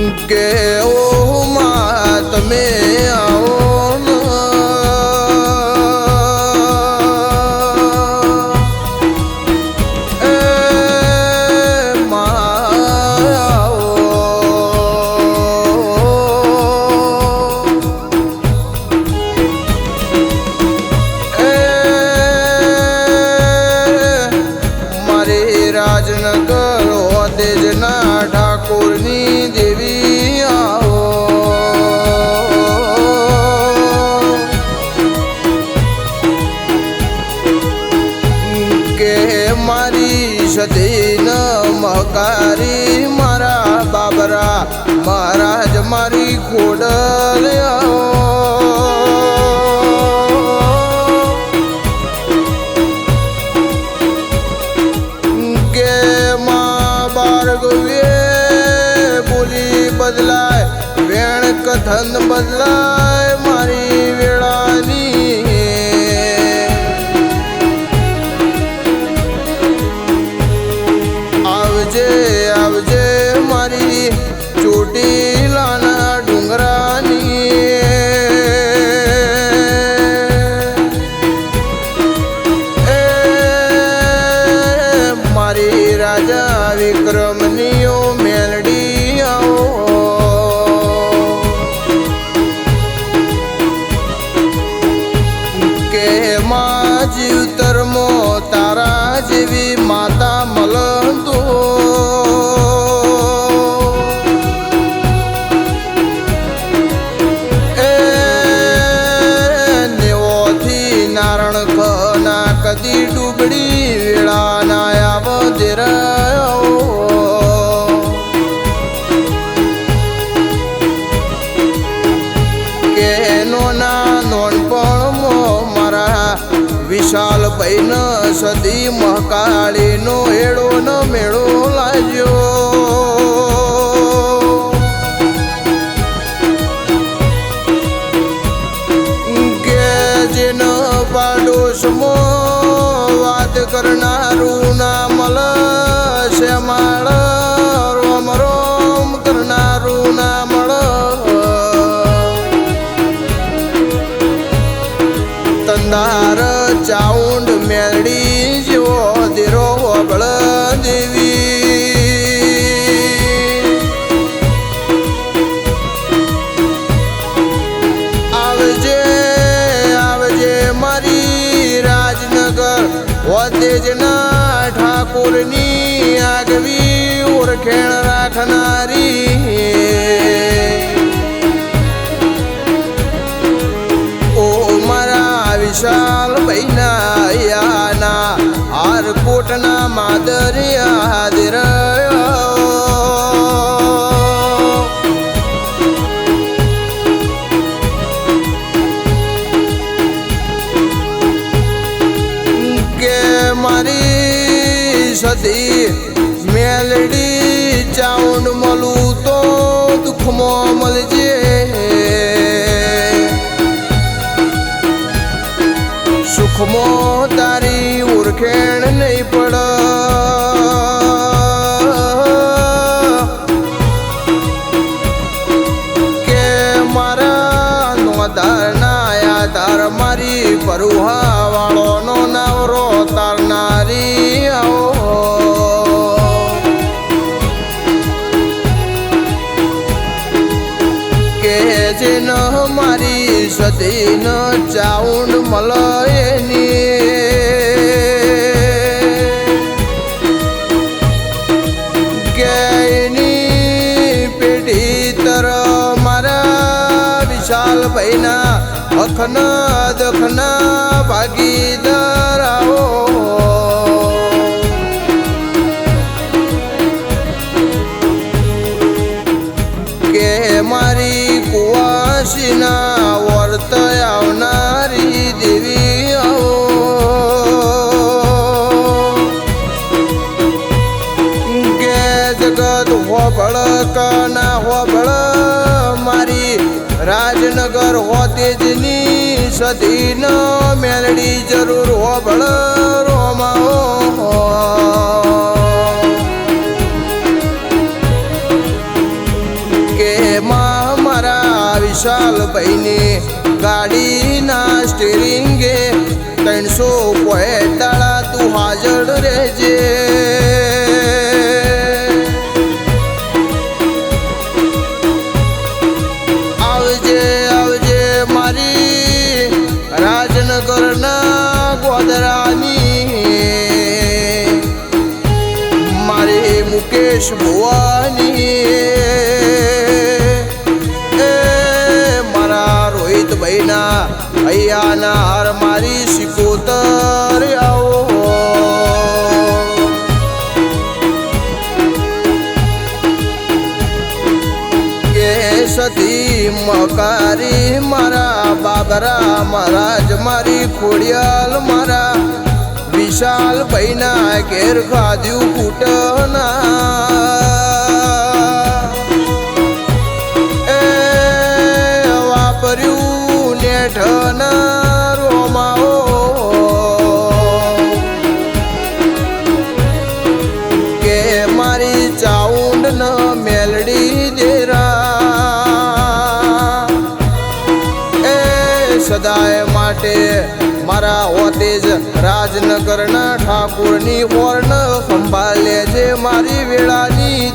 કે ઓ માં તમે આવો રાજનગર તેજના ઠાકોરની કે મારી સદીન મકારી મારા બાબરા મહારાજ મારી ખોડલ સદી મહકાળીનો એડો ન મેળો લાગ્યો. કે પાડોશમો વાત કરનારું ના મલ છે માળ રોમ રોમ કરનારું ના મળ તંદાર ચાઉંડ વતેજના ઠાકોરની આગવી ઓળખેણ રાખનારી. સદી મેલડી ચાઉન મળું તો દુઃખમાં મળજે સુખમાં તારી ઓળખેણ નહીં પડ મારી સતી ન ચાઉંડ કે એની પેઢી તર મારા વિશાલ ભાઈના અખના દખના ભાગીદાર. કના હોબળ મારી રાજનગર હોતેજની સદીન મેલડી જરૂર હોબળ રોમાઓ કે મારા વિશાલ ભાઈને ગાડીના સ્ટેરિંગે ત્રણસો પોહેટાળા મુકેશ ભુવાની એ મારા રોહિતભાઈના અહીંયાના હાર મારી સિકોતર આવો. સતી મકારી મારા બાબરા મહારાજ મારી ખોડિયાલ મારા વિશાલ ભાઈના ઘેર ખાધ્યું કૂટના એ વાપર્યું નેઠના સદાય માટે મારા ઓતેજ રાજનગરના ઠાકોરની હોર્ન સંભાળે છે મારી વેળાની